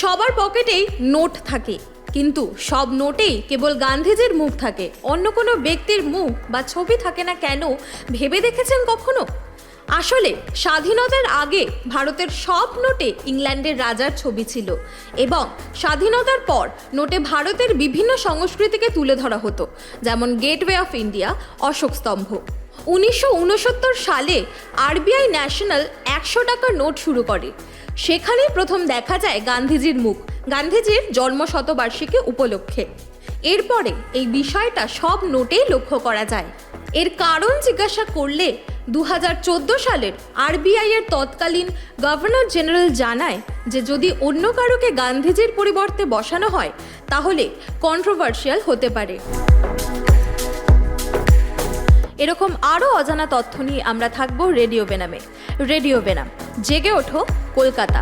সবার পকেটেই নোট থাকে। কিন্তু সব নোটেই কেবল গান্ধীজির মুখ থাকে। অন্য কোনো ব্যক্তির মুখ বা ছবি থাকে না কেন? ভেবে দেখেছেন কখনো? আসলে স্বাধীনতার আগে ভারতের সব নোটে ইংল্যান্ডের রাজার ছবি ছিল এবং স্বাধীনতার পর নোটে ভারতের বিভিন্ন সংস্কৃতিকে তুলে ধরা হতো, যেমন গেটওয়ে অফ ইন্ডিয়া অশোক স্তম্ভ। উনিশশো উনসত্তর সালে আরবিআই ন্যাশনাল একশো টাকার নোট শুরু করে। সেখানেই প্রথম দেখা যায় গান্ধীজির মুখ, গান্ধীজির জন্ম শতবার্ষিকী উপলক্ষে। এরপরে এই বিষয়টা সব নোটেই লক্ষ্য করা যায়। এর কারণ জিজ্ঞাসা করলে দু হাজার চোদ্দ সালের আরবিআই এর তৎকালীন গভর্নর জেনারেল জানায় যে যদি অন্য কারোকে গান্ধীজির পরিবর্তে বসানো হয়, তাহলে কন্ট্রোভার্সিয়াল হতে পারে। এরকম আরও অজানা তথ্য নিয়ে আমরা থাকব রেডিও বেনামে। রেডিও বেনাম জেগে ওঠো কলকাতা।